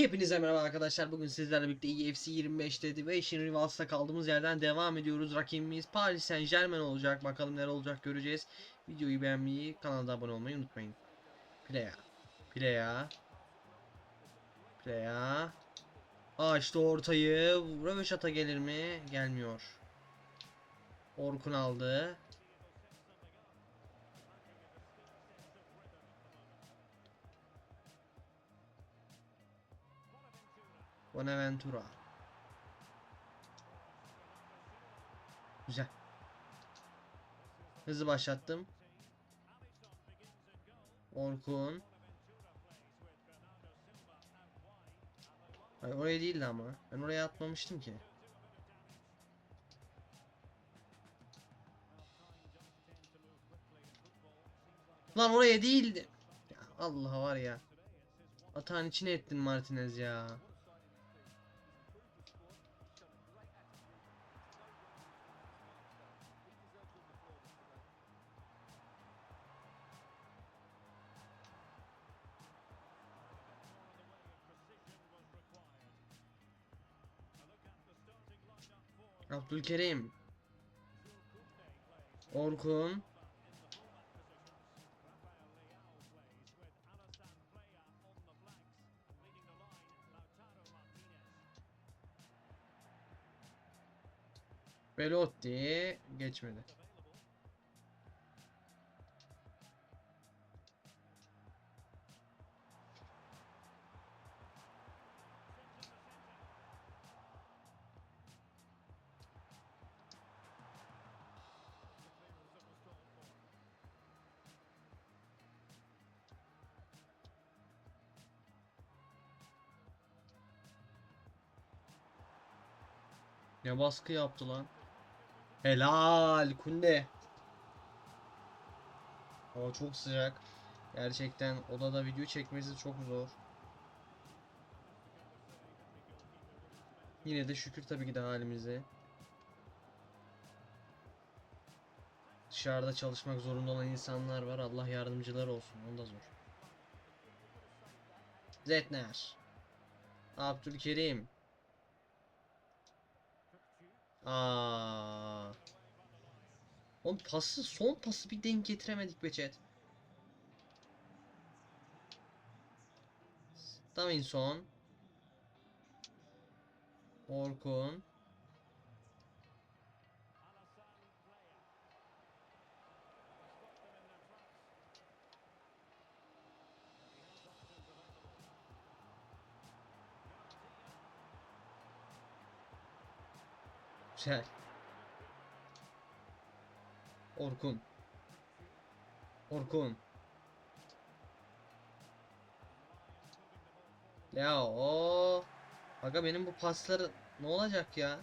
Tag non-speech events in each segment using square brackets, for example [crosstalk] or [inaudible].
Hepinize merhaba arkadaşlar. Bugün sizlerle birlikte EFC 25'te Division Rivals'ta kaldığımız yerden devam ediyoruz. Rakibimiz Paris Saint Germain olacak. Bakalım neler olacak göreceğiz. Videoyu beğenmeyi, kanala abone olmayı unutmayın. Playa. Playa. Playa. Açtı ortayı. Röveşata gelir mi? Gelmiyor. Orkun aldı. Bonaventura. Güzel. Hızlı başlattım. Orkun. Hayır oraya değildi ama. Ben oraya atmamıştım ki. Lan oraya değildi. Ya Allah var ya. Atağın içine ettin Martinez ya. Abdülkerim. Orkun. Belotti geçmedi. Ne baskı yaptı lan. Helal Kunde. Hava çok sıcak. Gerçekten odada video çekmesi çok zor. Yine de şükür tabii ki de halimize. Dışarıda çalışmak zorunda olan insanlar var. Allah yardımcılar olsun. Onda zor. Zetner. Abdülkerim. Aa. Oğlum pası son pası bir denk getiremedik be chat. Davinson. Orkun. Güzel. Orkun. Orkun. Ya o. Aga benim bu pasları ne olacak ya?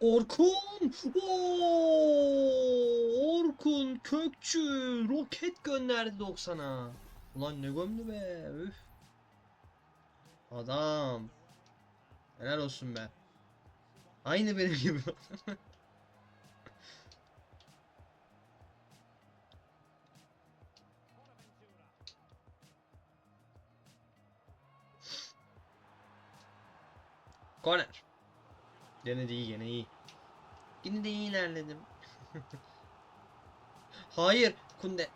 Orkun! Oo! Orkun Kökçü roket gönderdi 90'a. Ulan ne gömdü be. Üf. Adam. Helal olsun be. Aynı benim gibi. [laughs] Corner. Gene de iyi gene iyi. Yine de iyi ilerledim. [laughs] Hayır Kunde.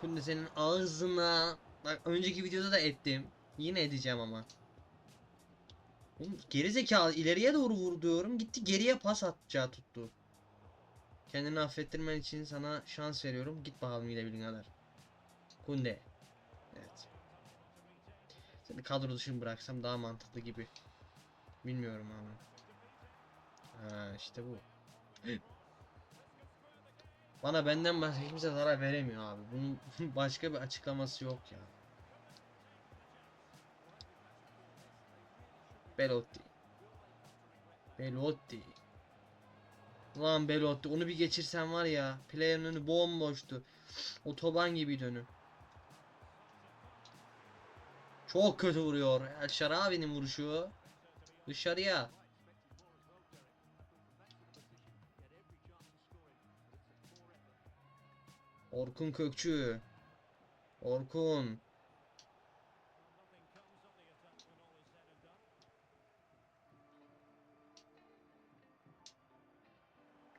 Kunde senin ağzına. Bak önceki videoda da ettim. Yine edeceğim ama. Oğlum geri zekalı ileriye doğru vur diyorum. Gitti geriye pas atacağı tuttu. Kendini affettirmen için sana şans veriyorum. Git bakalım gidebildiğin kadar. Kunde. Evet. Seni kadro dışı bıraksam daha mantıklı gibi. Bilmiyorum ama. Ha işte bu. Bana benden başka kimse zarar veremiyor abi. Bunun [laughs] başka bir açıklaması yok ya. Belotti. Belotti. Lan Belotti onu bir geçirsen var ya. Player'ın önü bomboştu. Otoban gibiydi önü. Çok kötü vuruyor. El Şarabi'nin vuruşu. Dışarıya. Orkun Kökçü. Orkun.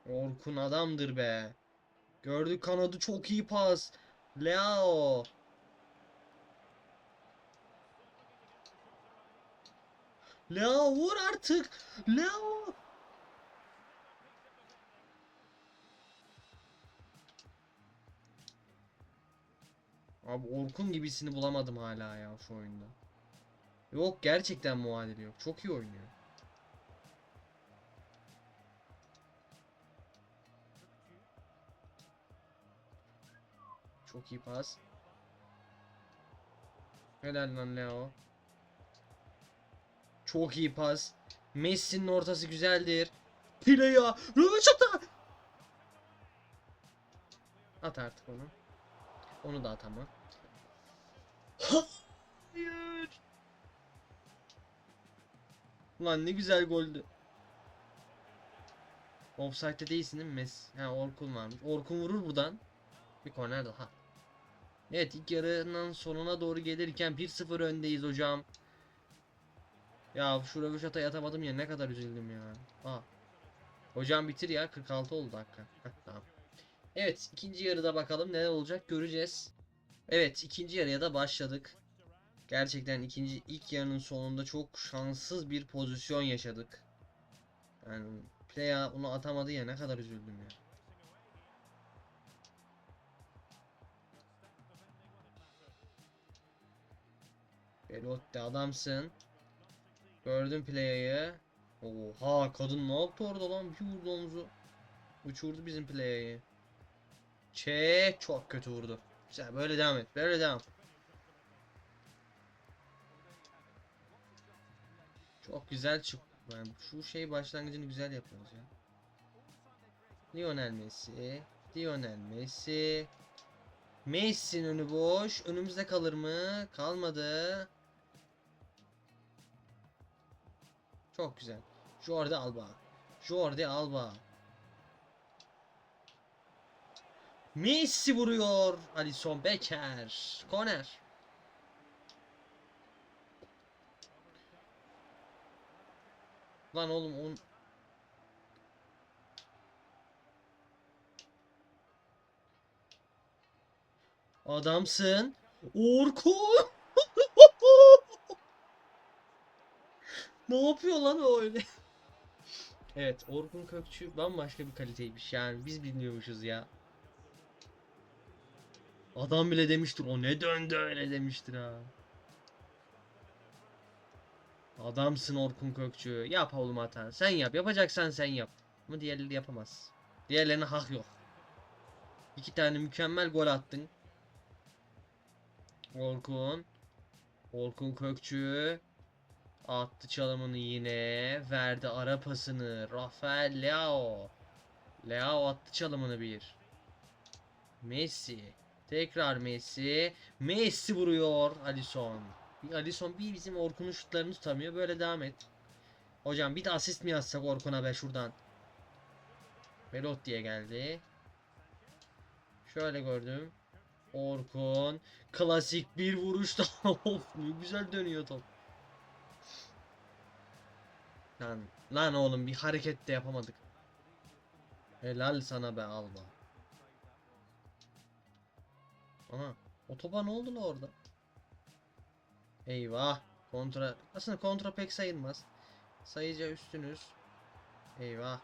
Orkun adamdır be. Gördük kanadı çok iyi pas. Leo. Leo vur artık. Leo. Abi Orkun gibisini bulamadım hala ya şu oyunda. Yok gerçekten muadili yok. Çok iyi oynuyor. Çok iyi pas. Helal lan Leo. Çok iyi pas. Messi'nin ortası güzeldir. Pileya. Röveşata. At artık onu. Onu da at. Hayır. Lan ne güzel goldü. Offside'de değilsin değil mi Messi? Ha Orkun varmış. Orkun vurur buradan. Bir korner daha. Evet ilk yarının sonuna doğru gelirken 1-0 öndeyiz hocam. Ya şu röveşatayı atamadım ya ne kadar üzüldüm ya. Aa. Hocam bitir ya 46 oldu dakika. Tamam. Evet ikinci yarıda bakalım neler olacak göreceğiz. Evet ikinci yarıya da başladık. Gerçekten ikinci ilk yarının sonunda çok şanssız bir pozisyon yaşadık. Yani Playa onu atamadı ya ne kadar üzüldüm ya. Belotti adamsın. Gördüm playa'yı. Oha kadın ne yaptı orada lan? Bir vurdu omuzu. Uçurdu bizim playa'yı. Çe çok kötü vurdu. Güzel böyle devam et. Böyle devam. Çok güzel çık. Yani şu şey başlangıcını güzel yapıyoruz ya. Lionel Messi. Lionel Messi. Messi'nin önü boş. Önümüzde kalır mı? Kalmadı. Çok güzel. Jordi Alba. Jordi Alba. Messi vuruyor. Alisson Becker. Korner. Lan oğlum on... Adamsın. Orkun. [laughs] ne yapıyor lan o öyle? [laughs] evet Orkun Kökçü bambaşka bir kaliteymiş yani biz bilmiyormuşuz ya. Adam bile demiştir o ne döndü öyle demiştir ha. Adamsın Orkun Kökçü. Yap oğlum hata. Sen yap. Yapacaksan sen yap. Ama diğerleri yapamaz. Diğerlerine hak yok. İki tane mükemmel gol attın. Orkun. Orkun Kökçü. Attı çalımını yine. Verdi ara pasını. Rafael Leao. Leao attı çalımını bir. Messi. Tekrar Messi. Messi vuruyor. Alisson. Alisson bir bizim Orkun'un şutlarını tutamıyor. Böyle devam et. Hocam bir de asist mi yazsak Orkun'a be şuradan. Belotti'ye geldi. Şöyle gördüm. Orkun. Klasik bir vuruşta. [laughs] of ne güzel dönüyor top. Lan, lan oğlum bir hareket de yapamadık. Helal sana be Alba. Aha. Otoban oldu la orada. Eyvah. Kontra. Aslında kontra pek sayılmaz. Sayıca üstünüz. Eyvah.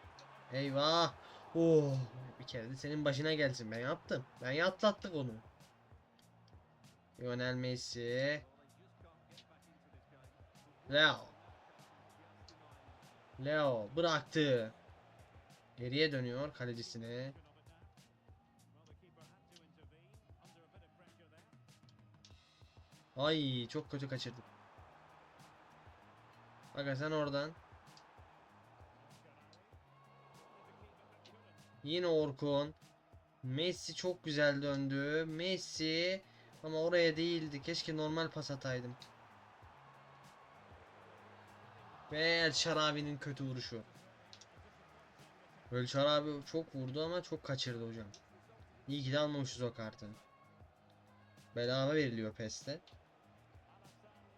Eyvah. Oh. Bir kere de senin başına gelsin. Ben yaptım. Ben atlattık onu. Lionel Messi. Leo. Leo bıraktı. Geriye dönüyor kalecisine. Ay çok kötü kaçırdım. Aga sen oradan. Yine Orkun. Messi çok güzel döndü. Messi ama oraya değildi. Keşke normal pas ataydım. Ve El Şarabi'nin kötü vuruşu. El Şarabi çok vurdu ama çok kaçırdı hocam. İyi ki de almamışız o kartı. Bedava veriliyor PES'te.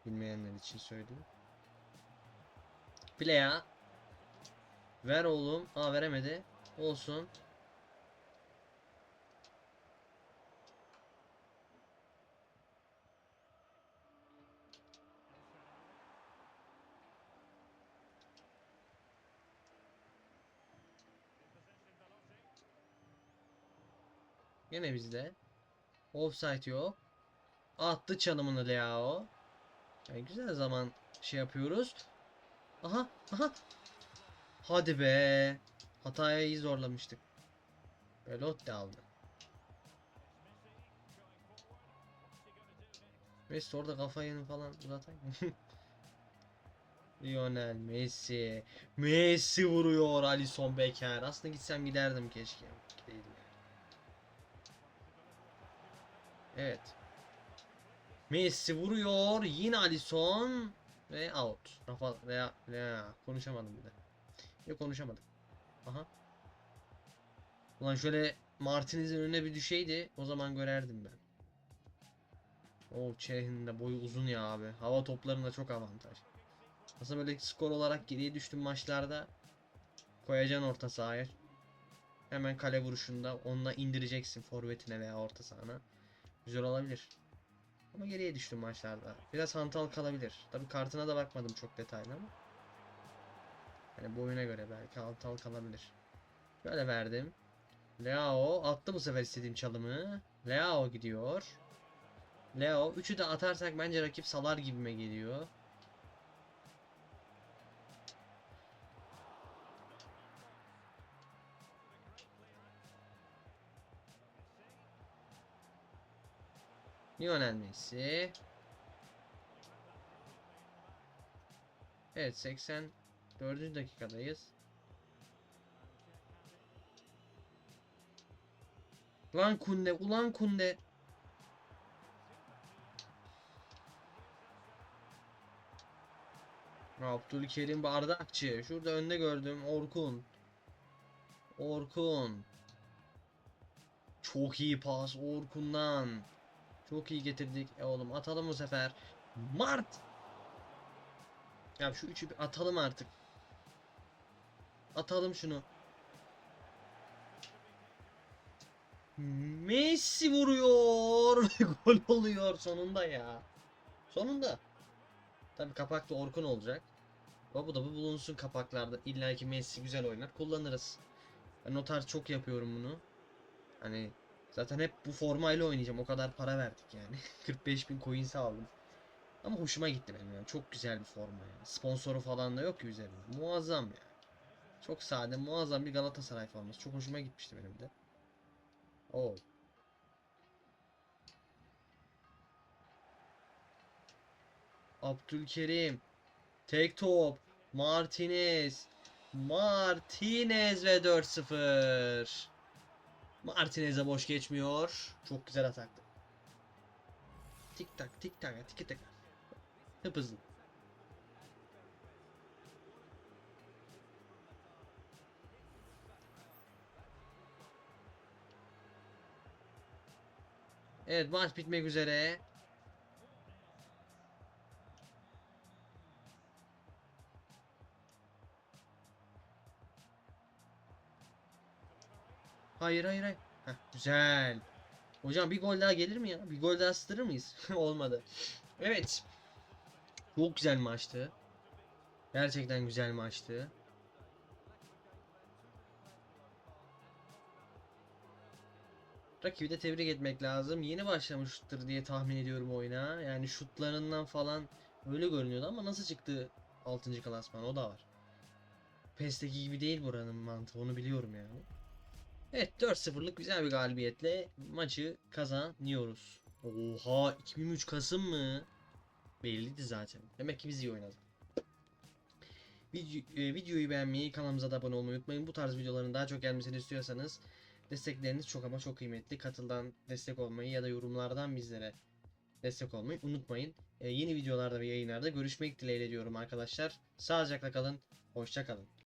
Bilmeyenler için söyleyeyim. Playa. Ver oğlum. Aa veremedi. Olsun. Yine bizde. Offside yok. Attı çalımını Leao. Yani güzel zaman şey yapıyoruz. Aha aha. Hadi be. Hataya iyi zorlamıştık. Belotti aldı. Messi orada kafayı falan uzatayım. [laughs] Lionel Messi. Messi vuruyor Alisson Becker. Aslında gitsem giderdim keşke. Gideydim. Evet. Messi vuruyor. Yine Alisson. Ve out. Rafa veya veya konuşamadım bir de. Yok konuşamadım. Aha. Ulan şöyle Martinez'in önüne bir düşeydi o zaman görerdim ben. O Çeh'in de boyu uzun ya abi. Hava toplarında çok avantaj. Aslında böyle skor olarak geriye düştüm maçlarda koyacaksın orta sahaya. Hemen kale vuruşunda onunla indireceksin forvetine veya orta sahana. Güzel olabilir. Ama geriye düştüm maçlarda. Biraz hantal kalabilir. Tabi kartına da bakmadım çok detaylı ama. Yani boyuna göre belki hantal kalabilir. Böyle verdim. Leao attı bu sefer istediğim çalımı. Leao gidiyor. Leo üçü de atarsak bence rakip salar gibime geliyor. Lionel Messi. Evet 84. dakikadayız. Ulan Kunde, ulan Kunde. Abdülkerim Bardakçı. Şurada önde gördüm Orkun. Orkun. Çok iyi pas Orkun'dan. Çok iyi getirdik. E oğlum atalım bu sefer. Mart. Ya şu üçü bir atalım artık. Atalım şunu. Messi vuruyor [laughs] gol oluyor sonunda ya. Sonunda. Tabi kapakta Orkun olacak. Bu da bu bulunsun kapaklarda. İlla ki Messi güzel oynar. Kullanırız. Ben o çok yapıyorum bunu. Hani zaten hep bu formayla oynayacağım. O kadar para verdik yani. [laughs] 45 bin coins aldım. Ama hoşuma gitti benim yani. Çok güzel bir forma yani. Sponsoru falan da yok ki üzerinde. Muazzam yani. Çok sade, muazzam bir Galatasaray forması. Çok hoşuma gitmişti benim de. Oo. Abdülkerim. Tek top. Martinez. Martinez ve 4-0. Martinez'e boş geçmiyor. Çok güzel ataktı. Tik tak tik tak tik tak. Hıp hızlı. Evet maç bitmek üzere. Hayır hayır hayır. Heh, güzel. Hocam bir gol daha gelir mi ya? Bir gol daha ısıtırır mıyız? [laughs] Olmadı. Evet. Çok güzel maçtı. Gerçekten güzel maçtı. Rakibi de tebrik etmek lazım. Yeni başlamıştır diye tahmin ediyorum oyuna. Yani şutlarından falan öyle görünüyordu ama nasıl çıktı 6. klasman o da var. PES'teki gibi değil buranın mantığı onu biliyorum yani. Evet 4-0'lık güzel bir galibiyetle maçı kazanıyoruz. Oha 2003 Kasım mı? Belliydi zaten. Demek ki biz iyi oynadık. Video, e, videoyu beğenmeyi, kanalımıza da abone olmayı unutmayın. Bu tarz videoların daha çok gelmesini istiyorsanız destekleriniz çok ama çok kıymetli. Katıldan destek olmayı ya da yorumlardan bizlere destek olmayı unutmayın. E, yeni videolarda ve yayınlarda görüşmek dileğiyle diyorum arkadaşlar. Sağlıcakla kalın. Hoşça kalın.